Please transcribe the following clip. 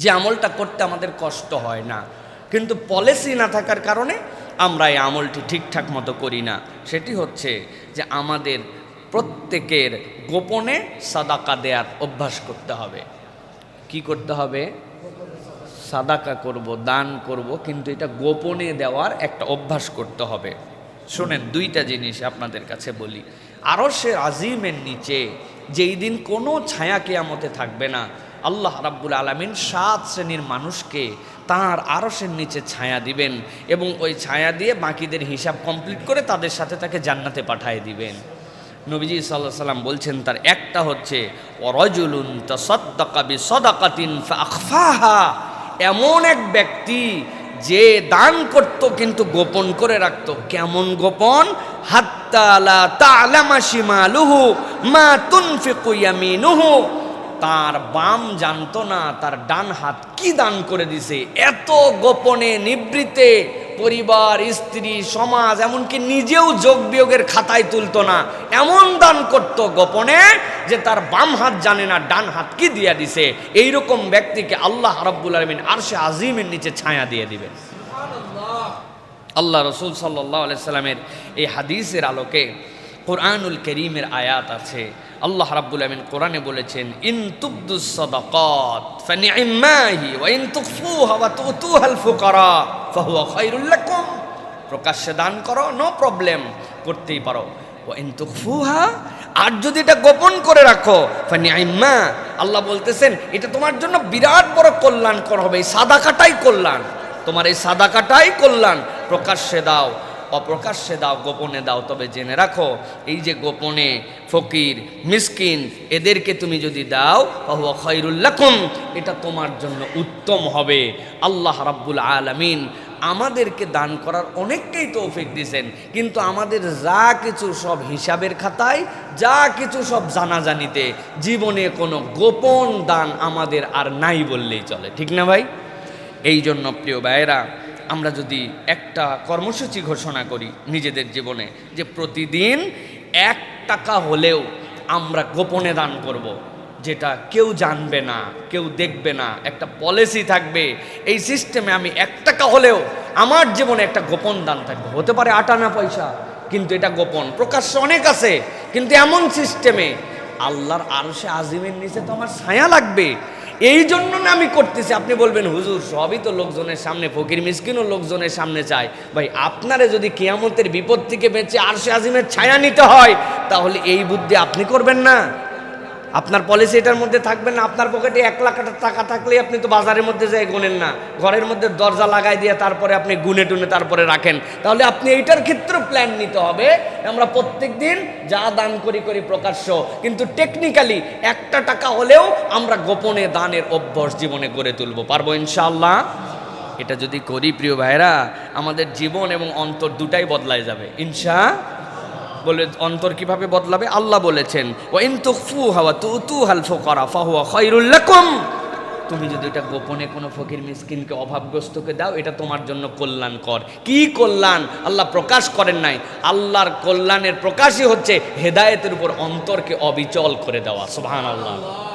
যে আমলটা করতে আমাদের কষ্ট হয় না। কিন্তু পলিসি না থাকার কারণে আমরা এই আমলটি ঠিকঠাক মতো করি না। সেটি হচ্ছে যে আমাদের প্রত্যেকের গোপনে সাদাকা দেওয়ার অভ্যাস করতে হবে। কি করতে হবে? সাদাকা করব, দান করব, কিন্তু এটা গোপনে দেওয়ার একটা অভ্যাস করতে হবে। শোনেন, দুইটা জিনিস আপনাদের কাছে বলি। আরও সে আজিমের নিচে যেই দিন কোনো ছায়া কেয়ামতে থাকবে না আল্লাহ রাব্বুল আলমিন সাত শ্রেণির মানুষকে তার আরসের নিচে ছায়া দিবেন এবং ওই ছায়া দিয়ে বাকিদের হিসাব কমপ্লিট করে তাদের সাথে তাকে জান্নাতে পাঠিয়ে দিবেন। নবীজি সাল্লাহ সাল্লাম বলছেন, তার একটা হচ্ছে অরজুলুন তসদ্দাকাবি সদাকাতিন ফাহা এমন এক ব্যক্তি যে দান করত কিন্তু গোপন করে রাখতো। কেমন গোপন? হাত্তালা তালামা শিমালুহু মা তুনফিকু ইয়ামিনুহু। তার বাম জানতো না তার ডান হাত কি দান করে দিছে? এত গোপনে নিবৃতে পরিবার স্ত্রী সমাজ এমনকি নিজেও যোগ বিয়োগের খাতায় তুলতো না। এমন দান করত গোপনে যে তার বাম হাত জানে না ডান হাত কি দিয়া দিছে। এইরকম ব্যক্তিকে আল্লাহ রাব্বুল আলমিন আর সে আজিমের নিচে ছায়া দিয়ে দিবে। আল্লাহ রসুল সাল্লাহ আলাইসাল্লামের এই হাদিসের আলোকে কোরআনুল করিমের আয়াত আছে। আল্লাহ রাব্বুল আমিন কোরআনে বলেছেন, ইন তুবদুস সাদাকাত ফানি'মাহি ওয়া ইন তুখফুহা ওয়া তুতুহাল ফুকারা ফাহুয়া খায়রুল লাকুম। প্রকাশ্যে দান করো, নো প্রবলেম, করতেই পারো। ওয়া ইন তুখফুহা আর যদি এটা গোপন করে রাখো ফানি'মা আল্লাহ বলতেছেন, এটা তোমার জন্য বিরাট বড় কল্যাণকর হবে, এই সাদাকাটাই কল্যাণ, তোমার এই সাদাকাটাই কল্যাণ। প্রকাশ্যে দাও। অপ্রকাশ্যে দাও, গোপনে দাও, তবে জেনে রাখো, এই যে গোপনে ফকির, মিসকিন, এদেরকে তুমি যদি দাও খৈরুল্লাকুম এটা তোমার জন্য উত্তম হবে। আল্লাহ রাব্বুল আলামিন আমাদেরকে দান করার অনেককেই তৌফিক দিছেন, কিন্তু আমাদের যা কিছু সব হিসাবের খাতায়, যা কিছু সব জানাজানিতে, জীবনে কোনো গোপন দান আমাদের আর নাই বললেই চলে। ঠিক না ভাই? এই জন্য প্রিয় ভাইয়েরা আমরা যদি একটা কর্মসূচি ঘোষণা করি নিজেদের জীবনে, যে প্রতিদিন এক টাকা হলেও আমরা গোপনে দান করব। যেটা কেউ জানবে না, কেউ দেখবে না, একটা পলিসি থাকবে, এই সিস্টেমে আমি এক টাকা হলেও আমার জীবনে একটা গোপন দান থাকবে হতে পারে আটানা পয়সা, কিন্তু এটা গোপন প্রকাশ্য অনেক আছে, কিন্তু এমন সিস্টেমে আল্লাহর আরও সে আজিমের নিচে তো আমার ছায়া লাগবে এই জন্য না আমি করতেছি। আপনি বলবেন, হুজুর, সবই তো লোকজনের সামনে, ফকির মিসকিনও লোকজনের সামনে চায়। ভাই, আপনারে যদি কেয়ামতের বিপদ থেকে বেঁচে আরশে আজিমের ছায়া নিতে হয়, তাহলে এই বুদ্ধি আপনি করবেন না। আপনার পলিসি এটার মধ্যে থাকবে না, আপনার পকেটে এক লাখ টাকা থাকলে আপনি তো বাজারের মধ্যে যাই গুনেন না। ঘরের মধ্যে দরজা লাগাই দিয়ে তারপরে আপনি গুনে টুনে তারপরে রাখেন। তাহলে আপনি এইটার ক্ষেত্রে প্ল্যান নিতে হবে আমরা প্রত্যেক দিন যা দান করি করি প্রকাশ্য। কিন্তু টেকনিক্যালি একটা টাকা হলেও আমরা গোপনে দানের অভ্যাস জীবনে গড়ে তুলবো। পারব ইনশাআল্লাহ? এটা যদি করি প্রিয় ভাইরা আমাদের জীবন এবং অন্তর দুটাই বদলায় যাবে। ইনশা বলে অন্তর কীভাবে বদলাবে? আল্লাহ বলেছেন ও তুকফু হাওয়া তু তু হাল করা ফাহুয়া খৈরুল্লাকুম তুমি যদি এটা গোপনে কোনো ফকির মিসকিনকে, অভাবগ্রস্তকে দাও, এটা তোমার জন্য কল্যাণ কর কি কল্যাণ? আল্লাহ প্রকাশ করেন নাই। আল্লাহর কল্যাণের প্রকাশই হচ্ছে হেদায়েতের উপর অন্তরকে অবিচল করে দেওয়া। সুবহানাল্লাহ।